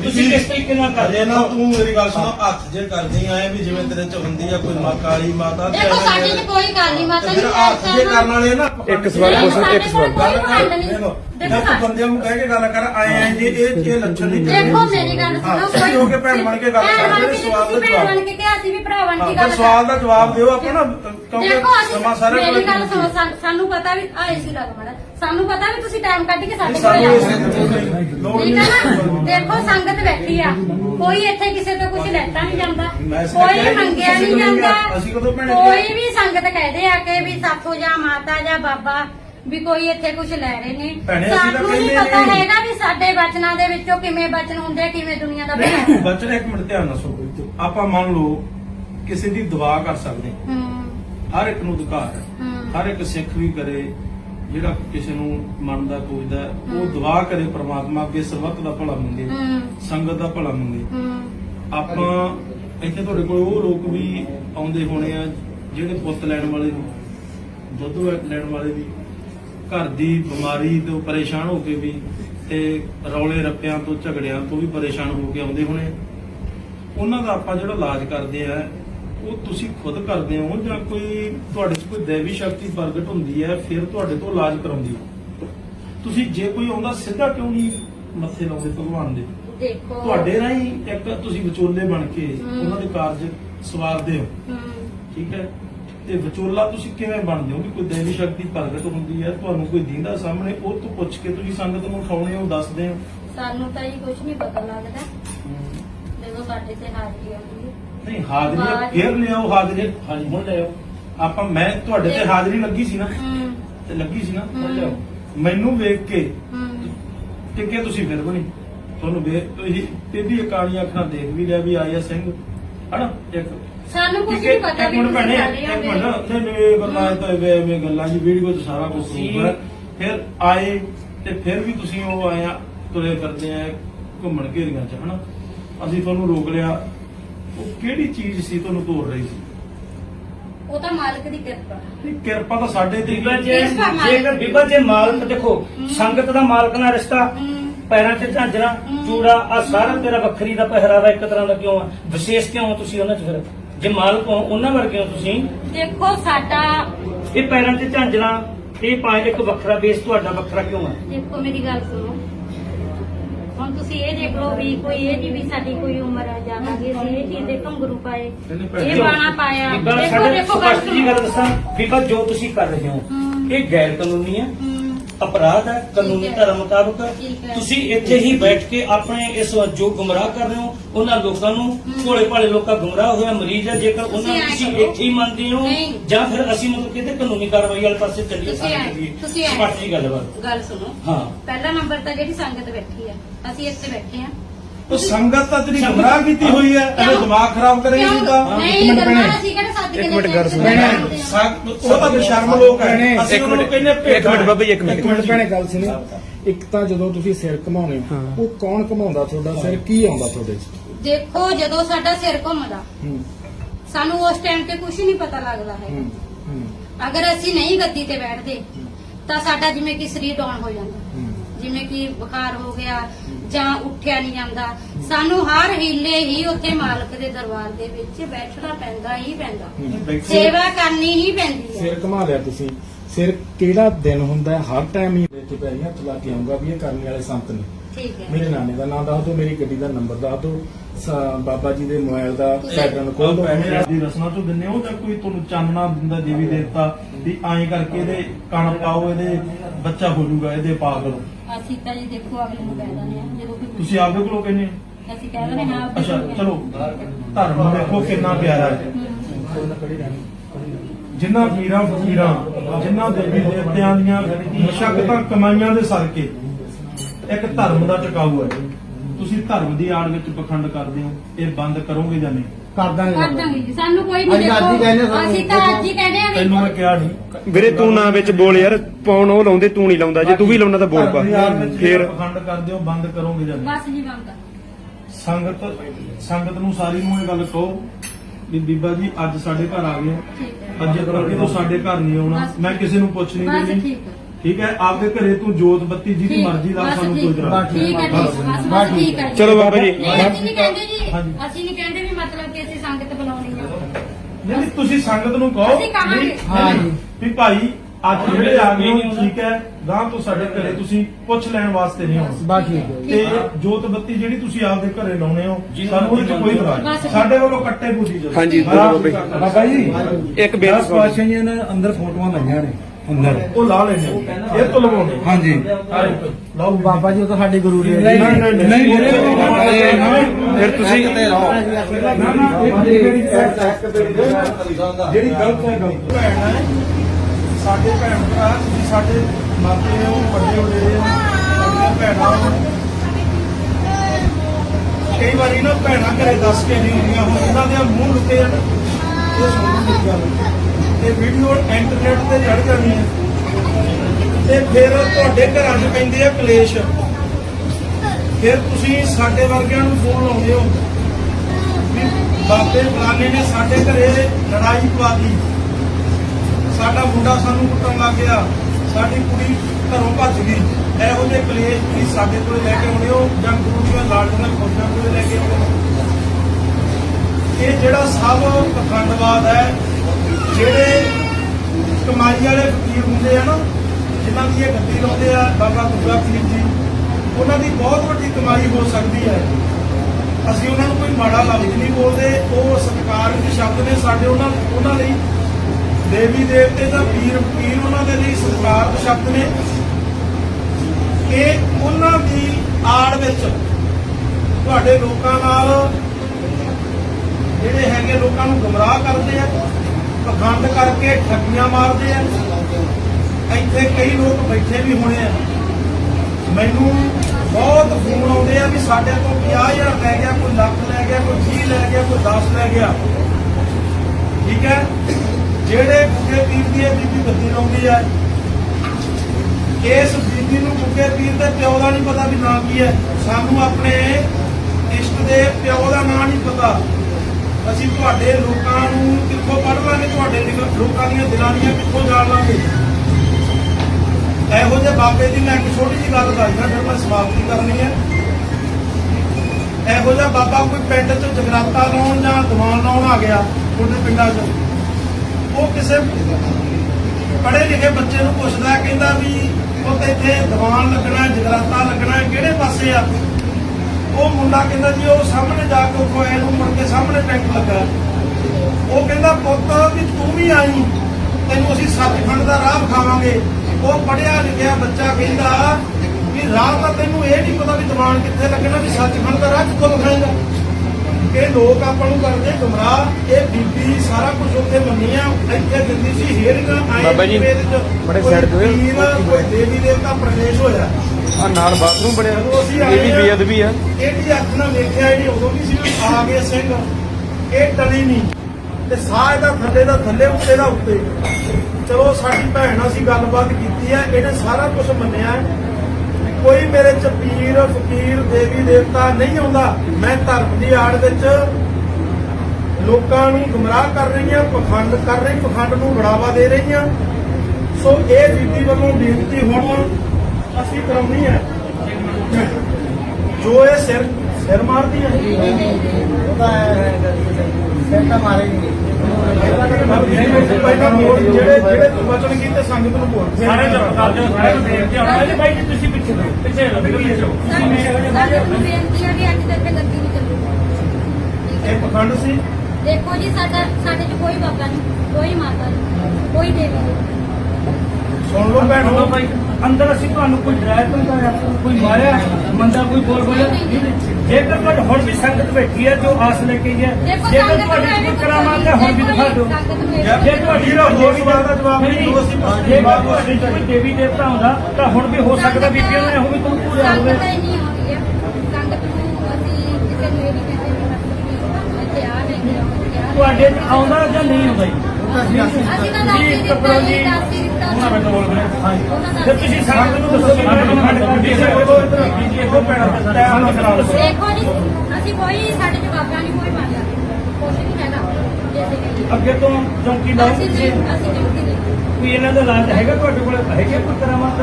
ਤੁਸੀਂ ਕਿਸ ਤਰੀਕੇ ਨਾਲ ਕਰ ਰਹੇ ਜੇ ਨਾ ਹੋ ਤੂੰ ਮੇਰੀ ਗੱਲ ਸੁਣੋ ਹੱਥ ਜੇ ਕਰਦੀ ਆਏ ਵੀ ਜਿਵੇਂ ਤੇਰੇ ਚ ਹੁੰਦੀ ਆ ਕੋਈ ਮਾਂ ਕਾਲੀ ਮਾਤਾ ਤੇ ਦੇਖੋ ਸਾਡੇ ਚ ਕੋਈ ਗੱਲ ਨਹੀਂ ਮਾਤਾ ਤੇ ਜੀ ਹੱਥ ਜੇ ਕਰਨ ਵਾਲੇ ਨਾ ਇੱਕ ਸਵਾਲ ਪੁੱਛੋ ਇੱਕ ਸਵਾਲ ਗੱਲ ਕਰ ਦੇਖੋ ਦੇਖੋ ਜੇ ਤੂੰ ਬੰਦਿਆਂ ਨੂੰ ਕਹਿ ਕੇ ਗੱਲ ਕਰ ਆਏ ਆ ਜੇ ਇਹ ਇਹ ਲੱਛਣ ਨਹੀਂ ਦੇਖੋ ਮੇਰੀ ਗੱਲ ਸੁਣੋ ਹਾਂ, ਸਹੀ ਹੋ ਕੇ ਭੈਣ ਬਣ ਕੇ ਗੱਲ ਭੈਣ ਬਣ ਕਰਦੇ, ਕੇ ਸਵਾਲ ਦਾ ਤੁਸੀਂ ਭੈਣ ਬਣ ਕੇ ਕਿਹਾ ਅਸੀਂ ਵੀ ਭਰਾ ਬਣ ਹਾਂ ਕੇ ਤਾਂ ਗੱਲ ਸਵਾਲ ਦਾ ਜਵਾਬ ਦਿਓ ਆਪਾਂ ਨਾ ਕਿਉਂਕਿ ਦੇਖੋ ਅਸੀਂ ਸਮਾਂ ਸਾਰਾ ਮੇਰੀ ਗੱਲ ਸੁਣੋ ਸਾਨੂੰ- ਸਾਨੂੰ ਪਤਾ ਵੀ ਆਏ ਸੀ ਲੱਗ ਮਾੜਾ ਸਾਨੂੰ ਪਤਾ ਵੀ ਤੁਸੀਂ ਟਾਈਮ ਕੱਢ ਕੇ ਸਾਡੇ ਕੋਲ ਸਾਨੂੰ ਇਸ ਆਏ ਲੋੜ ਠੀਕ ਨਹੀਂ। ਹੈ ਨਾ? ਦੇਖੋ ਸੰਗਤ ਬੈਠੀ ਆ। ਕੋਈ ਇੱਥੇ ਕਿਸੇ ਤੋਂ ਕੁਝ ਲੈਤਾ ਨਹੀਂ ਜਾਂਦਾ। ਕੋਈ ਮੰਗਿਆ ਨਹੀਂ ਕੋਈ ਵੀ ਸੰਗਤ ਕਹਦੇ ਆ ਕਿ ਵੀ ਸਾਥੋਂ ਜਾਂ ਮਾਤਾ ਜਾਂ ਬਾਬਾ ਵੀ ਕੋਈ ਇੱਥੇ ਕੁਝ ਲੈ ਰਹੇ ਨੇ। ਭੈਣੇ, ਅਸੀਂ ਤਾਂ ਸਾਨੂੰ ਨਹੀਂ ਕਹਿੰਦੇ ਪਤਾ ਨਹੀਂ। ਹੈਗਾ ਵੀ ਸਾਡੇ ਬਚਨਾਂ ਦੇ ਵਿੱਚੋਂ ਕਿਵੇਂ ਬਚਨ ਹੁੰਦੇ ਆ, ਕਿਵੇਂ ਦੁਨੀਆ ਦਾ ਭਲਾ ਬੱਚੇ ਇੱਕ ਮਿੰਟ ਧਿਆਨ ਨਾਲ ਸੁਣੋ ਆਪਾਂ ਮੰਨ ਲਓ ਕਿਸੇ ਦੀ ਦੁਆ ਕਰ ਸਕਦੇ। ਹਾਂ। ਹੂੰ ਹਰ ਇੱਕ ਨੂੰ ਅਧਿਕਾਰ ਹੈ। ਹੂੰ। ਹਰ ਇੱਕ ਸਿੱਖ ਵੀ ਕਰੇ ਜਿਹੜਾ ਕਿਸੇ ਨੂੰ ਮੰਨਦਾ ਹੈ, ਉਹ ਹਮ। ਦੁਆ ਕਰੇ ਪ੍ਰਮਾਤਮਾ ਅੱਗੇ ਸਰਬੱਤ ਦਾ ਭਲਾ ਮੰਗੇ ਹੂੰ। ਸੰਗਤ ਦਾ ਭਲਾ ਮੰਗੇ। ਹੂੰ। ਆਪਾਂ ਇੱਥੇ ਤੁਹਾਡੇ ਕੋਲ ਉਹ ਲੋਕ ਵੀ ਆਉਂਦੇ ਹੋਣੇ ਆ ਜਿਹੜੇ ਪੁੱਤ ਲੈਣ ਵਾਲੇ ਨੂੰ ਦੁੱਧ ਲੈਣ ਵਾਲੇ ਵੀ ਘਰ ਦੀ ਬਿਮਾਰੀ ਤੋਂ ਪਰੇਸ਼ਾਨ ਹੋ ਕੇ ਵੀ ਤੇ ਰੌਲੇ ਰੱਪਿਆਂ ਤੋਂ ਝਗੜਿਆਂ ਤੋਂ ਵੀ ਪਰੇਸ਼ਾਨ ਹੋ ਕੇ ਆਉਂਦੇ ਹੋਣੇ। ਉਹਨਾਂ ਦਾ ਆਪਾਂ ਜਿਹੜਾ ਇਲਾਜ ਕਰਦੇ ਆ ਉਹ ਤੁਸੀਂ ਖੁਦ ਕਰਦੇ ਹੋ ਜਾਂ ਕੋਈ ਤੁਹਾਡੇ 'ਚ ਕੋਈ ਦੇਵੀ ਸ਼ਕਤੀ ਪ੍ਰਗਟ ਹੁੰਦੀ ਹੈ ਫਿਰ ਤੁਹਾਡੇ ਤੋਂ ਇਲਾਜ ਕਰਾਉਂਦੀ ਹੈ? ਤੁਸੀਂ ਜੇ ਕੋਈ ਆਉਂਦਾ ਸਿੱਧਾ ਕਿਉਂ ਨਹੀਂ ਮੱਥੇ ਲਾਉਂਦੇ ਭਗਵਾਨ ਦੇ? ਦੇਖੋ। ਤੁਹਾਡੇ ਰਾਹੀਂ ਇੱਕ ਤੁਸੀਂ ਵਿਚੋਲੇ ਬਣ ਕੇ। ਉਹਨਾਂ ਦੇ ਕਾਰਜ ਸਵਾਰਦੇ ਹੂੰ। ਠੀਕ ਹੈ? ਤੇ ਵਿਚੋਲਾ ਤੁਸੀਂ ਕਿਵੇਂ ਬਣਦੇ ਹੋ? ਵੀ ਕੋਈ ਦੇਵੀ ਸ਼ਕਤੀ ਪ੍ਰਗਟ ਹੁੰਦੀ ਹੈ ਤੁਹਾਨੂੰ ਕੋਈ ਦੀਂਦਾ ਸਾਹਮਣੇ ਉਹ ਤੋਂ ਪੁੱਛ ਕੇ ਤੁਸੀਂ ਸੰਗਤ ਨੂੰ ਉਠਾਉਣੇ ਹੋ ਦੱਸਦੇ ਹੋ? ਸਾਨੂੰ ਤਾਂ ਇਹ ਕੁਝ ਨਹੀਂ ਪਤਾ ਲੱਗਦਾ। ਜਦੋਂ ਸਾਡੇ ਤੇ ਹਾਜ਼ਰੀ ਆਉਂਦੀ ਹੈ ਨਹੀਂ ਹਾਜ਼ਰੀ ਫੇਰ ਲਿਆਓ ਹਾਜ਼ਰੀ। ਹਾਂਜੀ ਹੁਣ ਲਿਆਓ। ਆਪਾਂ ਮੈਂ ਤੁਹਾਡੇ ਤੇ ਹਾਜ਼ਰੀ ਲੱਗੀ ਸੀ ਨਾ? ਤੇ ਲੱਗੀ ਸੀ ਨਾ? ਹੁਣ। ਲਿਆਓ। ਮੈਨੂੰ ਵੇਖ ਕੇ ਟਿੱਕੇ ਤੁਸੀਂ ਫਿਰ ਬਣੀ। ਤੁਹਾਨੂੰ ਵੇਖ ਤੁਸੀਂ ਟੇਢੀ ਕਾਲੀਆਂ ਅੱਖਾਂ ਦੇਖ ਵੀ ਲਿਆ ਵੀ ਆਇਆ ਸਿੰਘ। ਹਨਾ? ਇੱਕ ਸਾਨੂੰ ਕੁਝ ਨਹੀਂ ਪਤਾ ਵੀ ਤੁਸੀਂ ਭੈਣੇ ਇੱਕ ਮਿੰਟ। ਨਹੀਂ ਨਹੀਂ ਇਹ ਗੱਲਾਂ ਤਾਂ ਐਵੇਂ ਗੱਲਾਂ ਜੀ ਵੀਡੀਓ 'ਚ ਸਾਰਾ ਕੁਝ ਤੁਸੀਂ- ਹੋਊਗਾ ਫਿਰ ਆਏ ਤੇ ਫਿਰ ਵੀ ਤੁਸੀਂ ਉਹ ਆਏ ਆ ਤੁਰੇ ਫਿਰਦੇ ਆ ਘੁੰਮਣ ਘੇਰੀਆਂ 'ਚ ਹਨਾ? ਅਸੀਂ ਤੁਹਾਨੂੰ ਰੋਕ ਲਿਆ। ਉਹ ਕਿਹੜੀ ਚੀਜ਼ ਸੀ ਤੁਹਾਨੂੰ ਤੋੜ ਰਹੀ ਸੀ? ਉਹ ਤਾਂ ਮਾਲਕ ਦੀ ਕਿਰਪਾ। ਨਹੀਂ ਕਿਰਪਾ ਤਾਂ ਸਾਡੇ ਤੇ ਬੀਬਾ ਜੇ ਮਾਲਕ- ਜੇਕਰ ਬੀਬਾ ਜੇ ਮਾਲਕ ਦੇਖੋ ਸੰਗਤ ਦਾ ਮਾਲਕ ਨਾਲ ਰਿਸ਼ਤਾ ਪੈਰਾਂ 'ਚ ਝਾਂਜਰਾ ਹਮ। ਚੂੜਾ ਆ ਸਾਰਾ ਤੇਰਾ ਵੱਖਰੀ ਦਾ ਪਹਿਰਾਵਾ ਇੱਕ ਤਰ੍ਹਾਂ ਦਾ ਕਿਉਂ ਆ? ਵਿਸ਼ੇਸ਼ ਕਿਉਂ ਤੁਸੀਂ ਉਹਨਾਂ 'ਚ ਫਿਰ? ਜੇ ਮਾਲਕ ਹੋ ਉਹਨਾਂ ਵਰਗੇ ਹੋ ਤੁਸੀਂ? ਦੇਖੋ ਸਾਡਾ ਇਹ ਪੈਰਾਂ 'ਚ ਝਾਂਜਰਾ ਇਹ ਪਾ ਇੱਕ ਵੱਖਰਾ ਬੇਸ ਤੁਹਾਡਾ ਵੱਖਰਾ ਕਿਉਂ ਆ? ਦੇਖੋ ਮੇਰੀ ਗੱਲ ਸੁਣੋ। ਹੁਣ ਤੁਸੀਂ ਇਹ ਦੇਖ ਲਓ ਵੀ ਕੋਈ ਇਹ ਨਹੀਂ ਵੀ ਸਾਡੀ ਕੋਈ ਉਮਰ ਆ ਅਸੀਂ ਇਹ ਚੀਜ਼ ਦੇ ਘੰਗਰੂ ਪਾਏ ਇਹ ਬਾਣਾ ਪਾਇਆ। ਬੀਬਾ ਦੇਖੋ ਸਾਡੇ ਦੇਖੋ ਗੱਲ ਸਪਸ਼ਟ ਜੀ ਗੱਲ ਦੱਸਾਂ ਬੀਬਾ ਜੋ ਤੁਸੀਂ ਕਰ ਰਹੇ ਹੋ ਹਮ। ਇਹ ਗੈਰ ਕਾਨੂੰਨੀ ਹੈ ਹੂੰ। ਅਪਰਾਧ ਹੈ ਕਾਨੂੰਨੀ ਹੈ। ਧਰਮ ਮੁਤਾਬਕ ਹੈ। ਤੁਸੀਂ ਇੱਥੇ ਹੀ ਬੈਠ ਕੇ ਆਪਣੇ ਇਸ ਜੋ ਗੁੰਮਰਾਹ ਕਰ ਰਹੇ ਹੋ ਉਹਨਾਂ ਲੋਕਾਂ ਨੂੰ ਭੋਲੇ ਭਾਲੇ ਲੋਕਾਂ ਗੁੰਮਰਾਹ ਹੋਇਆ ਮਰੀਜ਼ ਹੈ ਜੇਕਰ ਉਹਨਾਂ ਨੂੰ ਤੁਸੀਂ। ਇੱਥੇ ਹੀ ਮੰਨਦੇ ਹੋ। ਜਾਂ ਫਿਰ ਅਸੀਂ ਮਤਲਬ ਕਿਤੇ ਕਾਨੂੰਨੀ ਕਾਰਵਾਈ ਵਾਲੇ ਪਾਸੇ ਚੱਲੀਏ ਸਾਰੇ ਤੁਸੀਂ ਐਂ- ਸਪਸ਼ਟ ਜੀ ਗੱਲਬਾਤ ਗੱਲ ਸੁਣੋ ਹਾਂ ਪਹਿਲਾ ਨੰਬਰ ਤਾਂ ਜਿਹੜੀ ਸੰਗਤ ਬੈਠੀ ਆ ਅਸੀਂ ਇੱਥੇ ਬੈਠੇ ਆ ਉਹ ਸੰਗਤ ਤਾਂ ਤੇਰੀ ਗੁੰਮਰਾਹ ਕੀਤੀ ਹੋਈ ਹੈ। ਕਿਉਂ? ਦਿਮਾਗ ਖਰਾਬ ਕਰੇਗੀ? ਤਾਂ ਨਹੀਂ ਕਰਨਾ ਅਸੀਂ ਕਿਹੜਾ ਸੱਦ ਕੇ ਇੱਕ ਮਿੰਟ ਗੱਲ ਸੁਣੋ। ਉਹ ਤਾਂ ਬੇਸ਼ਰਮ ਲੋਕ ਹੈ। ਅਸੀਂ ਇੱਕ ਉਹਨਾਂ ਨੂੰ ਕਹਿੰਦੇ ਇੱਕ ਮਿੰਟ ਬਾਬਾ ਜੀ, ਇੱਕ ਮਿੰਟ। ਇੱਕ ਮਿੰਟ। ਭੈਣੇ ਗੱਲ ਸੁਣੀ। ਇੱਕ ਤਾਂ ਜਦੋਂ ਤੁਸੀਂ ਸਿਰ ਘਮਾਉਣੇ ਹੋ, ਉਹ ਕੌਣ ਘਮਾਉਂਦਾ ਤੁਹਾਡਾ ਸਿਰ? ਕੀ ਆਉਂਦਾ ਤੁਹਾਡੇ 'ਚ? ਦੇਖੋ ਜਦੋਂ ਸਾਡਾ ਸਿਰ ਘੁੰਮਦਾ ਸਾਨੂੰ ਉਸ ਟਾਈਮ ਤੇ ਕੁਝ ਨਹੀਂ ਪਤਾ ਲੱਗਦਾ ਹੈ ਅਗਰ ਅਸੀਂ ਨਹੀਂ ਗੱਦੀ ਤੇ ਬੈਠਦੇ ਤਾਂ ਸਾਡਾ ਜਿਵੇਂ ਕਿ ਸਰੀਰ ਡਾਊਨ ਹੋ ਜਾਂਦਾ। ਹੂੰ। ਜਿਵੇਂ ਕਿ ਬੁਖਾਰ ਹੋ ਗਿਆ ਜਾਂ ਉੱਠਿਆ ਨਹੀਂ ਜਾਂਦਾ ਸਾਨੂੰ ਹਰ ਹੀਲੇ ਹੀ ਉੱਥੇ ਮਾਲਕ ਦੇ ਦਰਬਾਰ ਦੇ ਵਿੱਚ ਬੈਠਣਾ ਪੈਂਦਾ ਹੀ ਪੈਂਦਾ। ਸੇਵਾ ਕਰਨੀ ਹੀ ਪੈਂਦੀ ਹੈ। ਸਿਰ ਘਮਾ ਲਿਆ ਤੁਸੀਂ। ਸਿਰ ਕਿਹੜਾ ਦਿਨ ਹੁੰਦਾ ਹੈ? ਹਰ ਟਾਈਮ ਹੀ ਇੱਥੇ ਪੈਰੀਂ ਹੱਥ ਲਾ ਕੇ ਆਉਂਗਾ ਵੀ ਇਹ ਕਰਨ ਵਾਲੇ ਸੰਤ ਨੇ। ਠੀਕ ਹੈ। ਮੇਰੇ ਨਾਨੇ ਦਾ ਨਾਮ ਦੱਸ ਦਿਓ ਮੇਰੀ ਗੱਡੀ ਦਾ ਨੰਬਰ ਦੱਸ ਦਿਓ। ਸ- ਬਾਬਾ ਜੀ ਦੇ ਮੋਬਾਈਲ ਦਾ ਪੈਟਰਨ ਖੋਲ ਦਿਓ। ਪੈਸੇ ਦੀ ਰਸਨਾ ਤੋਂ ਦਿੰਦੇ ਹੋ ਜਾਂ ਕੋਈ ਤੁਹਾਨੂੰ ਚਾਨਣਾ ਦਿੰਦਾ ਦੇਵੀ ਦੇਵਤਾ ਵੀ ਐਂ ਕਰਕੇ ਇਹਦੇ ਕਣ ਪਾਓ ਇਹਦੇ ਬੱਚਾ ਹੋ ਜਾਊਗਾ ਇਹਦੇ ਪਾ ਕਰੋ। ਅਸੀਂ ਤਾਂ ਜੀ ਦੇਖੋ ਅਗਲੇ ਨੂੰ ਕਹਿ ਦਿੰਦੇ ਹਾਂ ਜਦੋਂ ਕੋਈ ਤੁਸੀਂ ਆਪਦੇ ਕੋਲੋਂ ਕਹਿੰਦੇ ਹੋ? ਅਸੀਂ ਕਹਿ ਦਿੰਦੇ ਹਾਂ ਆਪਦੇ ਅੱਛਾ ਚਲੋ ਧਰਮ ਦੇਖੋ ਕਿੰਨਾ ਪਿਆਰਾ ਹੈ। ਜਿਨ੍ਹਾਂ ਪੀਰਾਂ ਫਕੀਰਾਂ ਜਿਨ੍ਹਾਂ ਦੇਵੀ ਦੇਵਤਿਆਂ ਦੀਆਂ ਮਸ਼ਕਤਾਂ ਕਮਾਈਆਂ ਦੇ ਸਦਕੇ ਇੱਕ ਧਰਮ ਦਾ ਟਿਕਾਊ ਹੈ। ਤੁਸੀਂ ਧਰਮ ਦੀ ਆੜ ਵਿੱਚ ਪਖੰਡ ਕਰਦੇ ਹੋ ਇਹ ਬੰਦ ਕਰੋਗੇ ਜਾਂ ਨਹੀਂ? ਕਰ ਦਾਂਗੇ। ਕਰ ਦਾਂਗੇ ਜੀ ਸਾਨੂੰ ਕੋਈ ਨਹੀਂ ਅਸੀਂ ਅੱਜ ਹੀ ਕਹਿੰਦੇ ਦੇਖੋ ਸਾਨੂੰ ਅਸੀਂ ਤਾਂ ਅੱਜ ਹੀ ਕਹਿੰਦੇ ਆ ਤੈਨੂੰ ਮੈਂ ਵੀ ਕਿਹਾ ਨਹੀਂ। ਵੀਰੇ ਤੂੰ ਨਾ ਵਿੱਚ ਬੋਲ ਯਾਰ ਪਾਉਣ ਉਹ ਲਾਉਂਦੇ ਤੂੰ ਨਹੀਂ ਲਾਉਂਦਾ। ਜੇ ਤੂੰ ਵੀ ਲਾਉਣਾ ਤਾਂ ਬੋਲ ਪਾ। ਧਰਮ ਦੀ ਆੜ ਵਿੱਚ ਫੇਰ ਜਿਹੜਾ ਪਖੰਡ ਕਰਦੇ ਹੋ ਬੰਦ ਕਰੋਗੇ ਜਾਂ ਨਹੀਂ? ਬਸ ਜੀ ਬੰਦ ਸੰਗਤ ਸੰਗਤ ਨੂੰ ਸਾਰੀ ਨੂੰ ਇਹ ਗੱਲ ਕਹੋ ਵੀ ਬੀਬਾ ਜੀ ਅੱਜ ਸਾਡੇ ਘਰ ਆ ਗਏ। ਹੋ। ਠੀਕ ਹੈ। ਅੱਜ ਤੋਂ ਸਾਡੇ ਘਰ ਨਹੀਂ ਆਉਣਾ। ਬਸ। ਮੈਂ ਕਿਸੇ ਨੂੰ ਪੁੱਛ ਨਹੀਂ ਬਸ ਦੇਣੀ। ਠੀਕ ਹੈ। ਠੀਕ ਹੈ? ਆਪਦੇ ਘਰੇ ਤੂੰ ਜੋਤ ਬੱਤੀ ਜਿਹਦੀ ਠੀਕ, ਮਰਜ਼ੀ ਲਾ ਬਸ ਸਾਨੂੰ ਠੀਕ, ਕੋਈ ਇਤਰਾਜ਼ ਠੀਕ ਹੈ ਠੀਕ ਬਸ ਬਸ ਠੀਕ ਹੈ ਜੀ। ਚਲੋ ਬਾਬਾ ਜੀ। ਨਹੀਂ ਅਸੀਂ ਨਹੀਂ ਕਹਿੰਦੇ ਜੀ। ਹਾਂਜੀ। ਅਸੀਂ ਨਹੀਂ ਕਹਿੰਦੇ ਵੀ ਮਤਲਬ ਕਿ ਅਸੀਂ ਸੰਗਤ ਬੁਲਾਉਣੀ ਆ ਨਹੀਂ ਨਹੀਂ, ਤੁਸੀਂ ਸੰਗਤ ਨੂੰ ਕਹੋ। ਅਸੀਂ ਕਹਾਂਗੇ। ਵੀ- ਹਾਂ ਜੀ ਵੀ ਭਾਈ ਅੱਜ ਜਿਹੜੇ ਆ ਗਏ ਹੋ ਠੀਕ ਹੈ ਗਾਂ ਤੋਂ ਸਾਡੇ ਘਰੇ ਤੁਸੀਂ ਪੁੱਛ ਲੈਣ ਵਾਸਤੇ ਨਹੀਂ ਆਉਣਾ। ਬਸ ਠੀਕ ਹੈ ਤੇ ਜੋਤ ਬੱਤੀ ਜਿਹੜੀ ਤੁਸੀਂ ਆਪਦੇ ਘਰੇ ਲਾਉਣੇ ਹੋ ਸਾਨੂੰ ਉਹਦੇ ਚ ਕੋਈ ਇਤਰਾਜ਼ ਨਹੀਂ। ਸਾਡੇ ਵੱਲੋਂ ਕੱਟੇ ਬੁੱਧੀ ਜਦੋਂ। ਹਾਂਜੀ, ਬੋਲੋ ਬਾਬਾ ਜੀ। ਇੱਕ ਬੇਨਤੀ ਦਸ ਪਾਤਸ਼ਾਹੀਆਂ ਨੇ ਅੰਦਰ ਫੋਟੋਆਂ ਲਾਈਆਂ ਨੇ। ਅੰਦਰ। ਉਹ ਲਾ ਲੈਣੇ ਇਹ ਤੋਂ ਲਵਾਉਣੇ ਹਾਂਜੀ। ਲਾਓ ਬਾਬਾ ਜੀ ਉਹ ਤਾਂ ਸਾਡੇ ਗੁਰੂ ਨੇ ਨਹੀਂ ਨਹੀਂ ਨਹੀਂ। ਫਿਰ ਤੁਸੀਂ ਜਿਹੜੀ ਗਲਤ ਹੈ ਗਲਤ ਭੈਣ ਹੈ ਸਾਡੇ ਭੈਣ ਭਰਾ ਤੁਸੀਂ ਸਾਡੇ ਮਾਪੇ ਹੋ ਵੱਡੇ ਵੱਡੇ ਹੋ ਸਾਡੀਆਂ ਭੈਣਾਂ ਹੋ। ਕਈ ਵਾਰੀ ਨਾ ਭੈਣਾਂ ਘਰੇ ਦੱਸ ਕੇ ਨਹੀਂ ਹੁੰਦੀਆਂ ਹੁਣ ਇਹਨਾਂ ਦੇ ਮੂੰਹ ਨਾ, ਇਹ ਸੁਣਨ ਦੀ ਗੱਲ ਇਹ ਵੀਡੀਓ ਇੰਟਰਨੈਟ ਤੇ ਚੜ ਜਾਣੀ ਹੈ। ਤੇ ਫਿਰ ਤੁਹਾਡੇ ਘਰਾਂ 'ਚ ਪੈਂਦੇ ਆ ਕਲੇਸ਼। ਫਿਰ ਤੁਸੀਂ ਸਾਡੇ ਵਰਗਿਆਂ ਨੂੰ ਫੋਨ ਲਾਉਂਦੇ ਹੋ। ਵੀ ਬਾਬੇ ਫਲਾਣੇ ਨੇ ਸਾਡੇ ਘਰੇ ਲੜਾਈ ਪਵਾ ਦਿੱਤੀ। ਸਾਡਾ ਮੁੰਡਾ ਸਾਨੂੰ ਕੁੱਟਣ ਲੱਗ ਗਿਆ। ਸਾਡੀ ਕੁੜੀ ਘਰੋਂ ਭੱਜ ਗਈ। ਇਹੋ ਜਿਹੇ ਕਲੇਸ਼ ਤੁਸੀਂ ਸਾਡੇ ਕੋਲ ਲੈ ਕੇ ਆਉਣੇ ਹੋ ਜਾਂ ਗੁਰੂ ਦੀਆਂ ਲਾਡਲੀਆਂ ਖੋਜਾਂ ਕੋਲ ਲੈ ਕੇ ਆਉਣੇ ਹੋ? ਇਹ ਜਿਹੜਾ ਸਭ ਪਖੰਡਵਾਦ ਹੈ, ਜਿਹੜੇ ਕਮਾਈ ਵਾਲੇ ਫਕੀਰ ਹੁੰਦੇ ਆ ਨਾ, ਜਿਨ੍ਹਾਂ ਦੀ ਇਹ ਗੱਦੀ ਲਾਉਂਦੇ ਆ, ਬਾਬਾ ਦੁਰਗਾ ਪੀਰ ਜੀ, ਉਹਨਾਂ ਦੀ ਬਹੁਤ ਵੱਡੀ ਕਮਾਈ ਹੋ ਸਕਦੀ ਹੈ। ਅਸੀਂ ਉਹਨਾਂ ਨੂੰ ਕੋਈ ਮਾੜਾ ਲਫ਼ਜ਼ ਨਹੀਂ ਬੋਲਦੇ, ਉਹ ਸਤਿਕਾਰ ਦੇ ਸ਼ਬਦ ਨੇ ਸਾਡੇ ਉਹਨਾਂ ਉਹਨਾਂ ਲਈ। ਦੇਵੀ ਦੇਵਤੇ ਦਾ ਪੀਰ ਫਕੀਰ ਉਹਨਾਂ ਦੇ ਲਈ ਸਤਿਕਾਰ ਦੇ ਸ਼ਬਦ ਨੇ। ਇਹ ਉਹਨਾਂ ਦੀ ਆੜ ਵਿੱਚ ਤੁਹਾਡੇ ਲੋਕਾਂ ਨਾਲ ਜਿਹੜੇ ਹੈਗੇ ਲੋਕਾਂ ਨੂੰ ਗੁੰਮਰਾਹ ਕਰਦੇ ਆ, ਪਖੰਡ ਕਰਕੇ ਠੱਗੀਆਂ ਮਾਰਦੇ ਆ। ਇੱਥੇ ਕਈ ਲੋਕ ਬੈਠੇ ਵੀ ਹੋਣੇ ਆ। ਮੈਨੂੰ ਬਹੁਤ ਫੋਨ ਆਉਂਦੇ ਆ ਵੀ ਸਾਡੇ ਤੋਂ 50000 ਲੈ ਗਿਆ, ਕੋਈ ਲੱਖ ਲੈ ਗਿਆ, ਕੋਈ 20 ਲੈ ਗਿਆ, ਕੋਈ 10 ਲੈ ਗਿਆ। ਠੀਕ ਹੈ? ਜਿਹੜੇ ਬੁੱਢੇ ਪੀਰ ਦੀ ਇਹ ਬੀਬੀ ਗੱਦੀ ਲਾਉਂਦੀ ਆ, ਇਸ ਬੀਬੀ ਨੂੰ ਬੁੱਢੇ ਪੀਰ ਦੇ ਪਿਓ ਦਾ ਨਹੀਂ ਪਤਾ ਵੀ ਨਾਂ ਕੀ ਹੈ। ਸਾਨੂੰ ਆਪਣੇ ਇਸ਼ਟ ਦੇ ਪਿਓ ਦਾ ਨਾਂ ਨਹੀਂ ਪਤਾ। ਅਸੀਂ ਤੁਹਾਡੇ ਲੋਕਾਂ ਨੂੰ ਕਿੱਥੋਂ ਪੜ੍ਹ ਲਾਂਗੇ ਤੁਹਾਡੇ ਲੋਕਾਂ ਦੀਆਂ ਦਿਲਾਂ ਦੀਆਂ ਕਿੱਥੋਂ ਜਾਣ ਲਾਂਗੇ? ਇਹੋ ਜਿਹੇ ਬਾਬੇ ਦੀ ਮੈਂ ਇੱਕ ਛੋਟੀ ਜਿਹੀ ਗੱਲ ਦੱਸਦਾ ਫਿਰ ਮੈਂ ਸਮਾਪਤੀ ਕਰਨੀ ਹੈ। ਇਹੋ ਜਿਹਾ ਬਾਬਾ ਕੋਈ ਪਿੰਡ 'ਚ ਜਗਰਾਤਾ ਲਾਉਣ ਜਾਂ ਦੀਵਾਨ ਲਾਉਣ ਆ ਗਿਆ ਉਹਦੇ ਪਿੰਡਾਂ 'ਚ, ਉਹ ਕਿਸੇ ਪੜ੍ਹੇ ਲਿਖੇ ਬੱਚੇ ਨੂੰ ਪੁੱਛਦਾ, ਕਹਿੰਦਾ ਵੀ ਉਹ ਤੇ ਇੱਥੇ ਦੀਵਾਨ ਲੱਗਣਾ, ਜਗਰਾਤਾ ਲੱਗਣਾ ਹੈ, ਕਿਹੜੇ ਪਾਸੇ ਆ ਉਹ ਮੁੰਡਾ ਕਹਿੰਦਾ ਜੀ ਉਹ ਸਾਹਮਣੇ ਜਾ ਕੇ ਉੱਥੋਂ ਐ ਨੂੰ ਮੁੜ ਕੇ ਸਾਹਮਣੇ ਟੈਂਕ ਲੱਗਾ। ਉਹ ਕਹਿੰਦਾ ਪੁੱਤ ਵੀ ਤੂੰ ਵੀ ਆਈ। ਤੈਨੂੰ ਅਸੀਂ ਸੱਚਖੰਡ ਦਾ ਰਾਹ ਵਿਖਾਵਾਂਗੇ। ਉਹ ਪੜਿਆ ਲਿਖਿਆ ਬੱਚਾ ਕਹਿੰਦਾ ਵੀ ਰਾਹ ਤਾਂ ਤੈਨੂੰ ਇਹ ਨਹੀਂ ਪਤਾ ਵੀ ਦੀਵਾਨ ਕਿੱਥੇ ਲੱਗਣਾ ਵੀ ਸੱਚਖੰਡ ਦਾ ਰਾਹ ਕਿੱਥੋਂ ਵਿਖਾਏਗਾ। ਇਹ ਲੋਕ ਆਪਾਂ ਨੂੰ ਕਰਦੇ ਗੁੰਮਰਾਹ। ਇਹ ਬੀਬੀ ਸਾਰਾ ਕੁਝ ਉੱਥੇ ਮੰਨੀ ਆ। ਇੱਥੇ ਦਿੰਦੀ ਸੀ ਹੇਰੀਆਂ ਆਏ ਬਾਬਾ ਜੀ, ਬੜੇ ਪੀਰ, ਕੋਈ ਦੇਵੀ ਦੇਵਤਾ ਪ੍ਰਵੇਸ਼ ਹੋਇਆ। ਆ ਨਾਲ ਬਾਥਰੂਮ ਬਣਿਆ। ਇਹ ਵੀ ਬੇਅਦਬੀ ਆ। ਇਹਦੀ ਅੱਖ ਨਾਲ ਵੇਖਿਆ ਇਹ ਉਦੋਂ ਨਹੀਂ ਸੀ ਵੀ ਆ ਗਏ ਸਿੰਘ। ਇਹ ਟਲੀ ਨਹੀਂ। ਤੇ ਸਾਹ ਇਹਦਾ ਥੱਲੇ ਦਾ ਥੱਲੇ, ਉੱਤੇ ਦਾ ਉੱਤੇ। ਚਲੋ, ਸਾਡੀ ਭੈਣ ਨਾਲ ਅਸੀਂ ਗੱਲਬਾਤ ਕੀਤੀ ਹੈ। ਇਹਨੇ ਸਾਰਾ ਕੁਝ ਮੰਨਿਆ ਕੋਈ ਮੇਰੇ ਚ ਪੀਰ, ਫਕੀਰ, ਦੇਵੀ, ਦੇਵਤਾ ਨਹੀਂ ਆਉਂਦਾ। ਮੈਂ ਧਰਮ ਦੀ ਆੜ ਵਿੱਚ ਲੋਕਾਂ ਨੂੰ ਗੁੰਮਰਾਹ ਕਰ ਰਹੀ ਹਾਂ, ਪਖੰਡ ਕਰ ਰਹੀ ਪਖੰਡ ਨੂੰ ਬੜਾਵਾ ਦੇ ਰਹੀ ਹਾਂ। ਸੋ ਇਹ ਬੀਬੀ ਵੱਲੋਂ ਬੇਨਤੀ ਹੁਣ ਅਸੀਂ ਕਰਾਉਣੀ ਹੈ। ਜੋ ਇਹ ਸਿਰ ਸਿਰ ਮਾਰਦੀ ਹੈ। ਉਹਦਾ ਸਿਰ ਤਾਂ ਮਾਰੇ ਨਹੀਂ ਪਹਿਲਾਂ ਬੋਲ ਜਿਹੜੇ ਜਿਹੜੇ ਬਚਨ ਕੀਤੇ ਸੰਗਤ ਨੂੰ ਬੋਲ ਸਾਰੇ ਸਾਰੇ ਨੂੰ ਭਾਈ ਜੀ ਤੁਸੀਂ ਪਿੱਛੇ ਪਿੱਛੇ ਪਿੱਛੇ ਬੇਨਤੀ ਹੈ। ਵੀ ਅੱਜ ਤੱਕ ਤੇ ਗੱਡੀ ਨਹੀਂ ਚੱਲੂਗੀ ਇਹ ਪਖੰਡ ਸੀ ਦੇਖੋ ਜੀ ਸਾਡਾ ਸਾਡੇ 'ਚ ਕੋਈ ਬਾਬਾ ਨਹੀਂ ਕੋਈ ਮਾਤਾ ਨਹੀਂ ਕੋਈ ਦੇਵੀ ਨਹੀਂ। ਸੁਣ ਲਓ ਭੈਣੋ ਅੰਦਰ ਅਸੀਂ ਤੁਹਾਨੂੰ ਕੋਈ ਡਰਾਇਆ ਕਰਿਆ ਕੋਈ ਮਾਰਿਆ ਮੰਦਾ ਕੋਈ ਬੋਲ ਬੋਲਿਆ ਜੇਕਰ ਤੁਹਾਡੇ ਹੁਣ ਵੀ ਸੰਗਤ ਬੈਠੀ ਹੈ ਜੋ ਆਸ ਲੈ ਕੇ ਹੈ ਜੇਕਰ ਤੁਹਾਡੀ ਨੂੰ ਕੋਈ ਕਰਾਮਾਤ ਹੈ ਹੁਣ ਵੀ ਦਿਖਾ ਦਿਓ। ਨੂੰ ਜੇ- ਤੁਹਾਡੀ ਜਿਹੜਾ ਹੋਰ ਸਵਾਲ ਦਾ ਜਵਾਬ ਨਹੀਂ ਦਿਓ, ਅਸੀਂ ਪੁੱਛਦੇ ਜੇ। ਤੁਹਾਡੀ ਕੋਈ ਦੇਵੀ ਦੇਵਤਾ ਹੁੰਦਾ ਤਾਂ ਹੁਣ ਵੀ ਹੋ ਸਕਦਾ ਬੀਬੀਆਂ ਨੇ ਉਹ ਵੀ ਤੁਹਾਨੂੰ ਪੂਰਾ ਹੋਵੇ ਨੂੰ ਨੂੰ ਵੀ ਤੁਹਾਡੇ 'ਚ ਆਉਂਦਾ ਜਾਂ ਨਹੀਂ ਆਉਂਦਾ ਜੀ? ਅਸੀਂ ਤਾਂ ਦੱਸ ਦਿੱਤਾ ਜੀ ਮੈਨੂੰ ਫਿਰ ਤੁਸੀਂ ਸੰਗਤ ਨੂੰ ਦੱਸੋ ਕਿ ਕਰਦੀ ਹੈ ਉਹ ਇਧਰ ਬੀਜੀ ਇੱਕੋ ਪੈਣਾ ਟਾਈਮ ਕਰਾ ਲਓ ਦੇਖੋ ਜੀ ਅਸੀਂ ਕੋਈ ਸਾਡੇ ਬਾਬਾ ਨਹੀਂ ਕੋਈ ਮੰਨਦਾ ਕੁਛ ਨਹੀਂ ਹੈਗਾ ਜੈਸੇ ਕਿ ਅੱਗੇ ਤੋਂ ਚੌਂਕੀ ਲਾਓ ਅਸੀਂ ਅਸੀਂ ਨਹੀਂ ਕੋਈ ਇਹਨਾਂ ਦਾ ਇਲਾਜ ਹੈਗਾ ਤੁਹਾਡੇ ਕੋਲ? ਹੈਗੇ ਕੋਈ ਕਰਾਮਾਤ?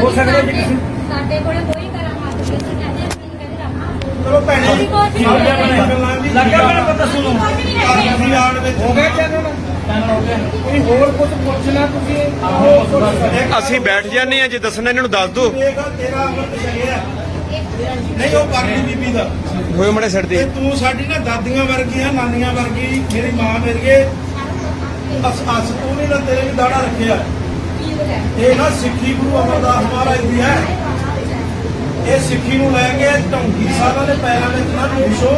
ਹੋ ਸਕਦਾ ਜੀ ਸਾਡੇ- ਕਿਸੇ ਸਾਡੇ ਕੋਲੇ ਕੋਈ ਕਰਾਮਾਤ ਨਹੀਂ। ਅਸੀਂ ਕਹਿੰਦੇ ਅਸੀਂ ਕਹਿੰਦੇ ਰੱਬ ਚਲੋ ਭੈਣੋ ਲੱਗਿਆ ਬਣਾ ਪਤਾ ਸੁਣੋ। ਹੋ ਗਿਆ ਚੈਨਲ ਕੋਈ ਹੋਰ ਕੁਝ ਪੁੱਛਣਾ ਤੁਸੀਂ? ਅਸੀਂ ਬੈਠ ਜਾਂਦੇ ਆ ਜੇ ਦੱਸਣਾ ਇਹਨਾਂ ਨੂੰ ਦੱਸ ਦਿਓ। ਨਹੀਂ ਉਹ ਕਰਨੀ ਬੀਬੀ ਦਾ। ਹੋਏ ਮੜੇ ਛੱਡ ਤੇ। ਦੇ ਤੂੰ ਸਾਡੀ ਨਾ ਦਾਦੀਆਂ ਵਰਗੀਆਂ ਨਾਨੀਆਂ ਵਰਗੀ ਮੇਰੀ ਮਾਂ ਵਰਗੇ। ਅਸ ਅਸ ਤੂੰ ਨਹੀਂ ਨਾ ਤੇਰੇ ਵੀ ਦਾੜਾ ਰੱਖਿਆ। ਇਹ ਨਾ ਸਿੱਖੀ ਗੁਰੂ ਅਮਰਦਾਸ ਮਹਾਰਾਜ ਦੀ ਹੈ। ਇਹ ਸਿੱਖੀ ਨੂੰ ਲੈ ਕੇ ਢੌਂਗੀ ਸਾਹਿਬਾਂ ਦੇ ਪੈਰਾਂ ਵਿੱਚ ਨਾ ਵਿਛੋ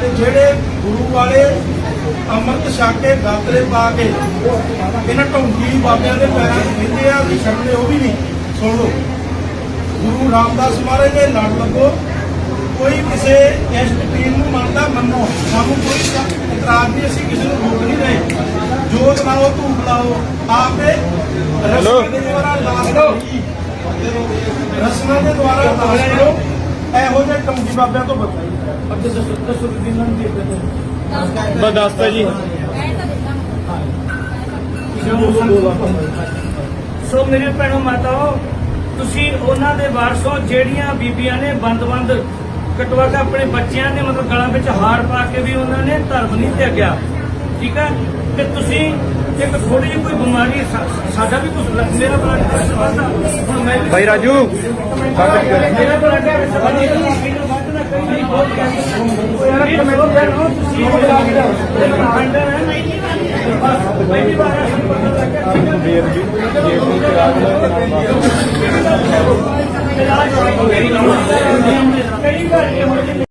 ਤੇ ਜਿਹੜੇ ਗੁਰੂ ਵਾਲੇ ਅੰਮ੍ਰਿਤ ਛਕ ਕੇ ਗਾਤਰੇ ਪਾ ਕੇ ਇਹਨਾਂ ਢੌਂਗੀ ਬਾਬਿਆਂ ਦੇ ਪੈਰਾਂ 'ਚ ਵਿੰਦੇ ਆ ਵੀ ਛੱਡਦੇ ਉਹ ਵੀ ਨਹੀਂ। ਸੁਣ ਲਓ। ਗੁਰੂ ਰਾਮਦਾਸ ਮਹਾਰਾਜ ਦੇ ਲੜ ਲੱਗੋ। ਕੋਈ ਕਿਸੇ ਇਸ਼ਟ ਪੀਰ ਨੂੰ ਮੰਨਦਾ ਮੰਨੋ। ਸਾਨੂੰ ਕੋਈ ਇਤਰਾਜ਼ ਨਹੀਂ ਅਸੀਂ ਕਿਸੇ ਨੂੰ ਰੋਕ ਨਹੀਂ ਰਹੇ। ਜੋਤ ਲਾਓ ਧੂਪ ਲਾਓ। ਆਪੇ ਰਸਮਾਂ ਦੇ ਦੁਆਰਾ ਲਾਸ ਕਰੋ ਰਸਮਾਂ ਦੇ ਦੁਆਰਾ ਲਾਸ ਕਰੋ ਇਹੋ ਜਿਹੇ ਟੰਗੀ ਬਾਬਿਆਂ ਤੋਂ ਬਚੋ। ਅੱਗੇ ਦੱਸੋ ਦੱਸੋ ਦਿਨਾਂ ਨੂੰ ਦੇਖਦੇ ਹੋ। ਬਸ ਦੱਸਤਾ ਜੀ। ਸੋ ਮੇਰੇ ਭੈਣੋ ਮਾਤਾਓ ਤੁਸੀਂ ਉਹਨਾਂ ਦੇ ਵਾਰਸੋ ਜਿਹੜੀਆਂ ਬੀਬੀਆਂ ਨੇ ਬੰਦ-ਬੰਦ ਕਟਵਾ ਕੇ ਆਪਣੇ ਬੱਚਿਆਂ ਦੇ ਮਤਲਬ ਗਲਾਂ ਵਿੱਚ ਹਾਰ ਪਾ ਕੇ ਵੀ ਉਹਨਾਂ ਨੇ ਧਰਮ ਨਹੀਂ ਤਿਆਗਿਆ। ਠੀਕ ਹੈ ਤੇ ਤੁਸੀਂ ਇੱਕ ਥੋੜੀ ਜਿਹੀ ਕੋਈ ਬਿਮਾਰੀ ਸਾਡਾ ਵੀ ਕੁਝ ਮੇਰਾ ਬਲੱਡ ਪ੍ਰੈਸ਼ਰ ਵੱਧਦਾ। ਹੁਣ ਮੈਂ ਭਾਈ ਰਾਜੂ। ਮੇਰਾ ਬਲੱਡ ਪ੍ਰੈਸ਼ਰ ਵੱਧਦਾ। ਕਈ ਪਹਿਲੀ ਵਾਰ ਸਾਨੂੰ ਵਾਰ ਇਹ ਹੋ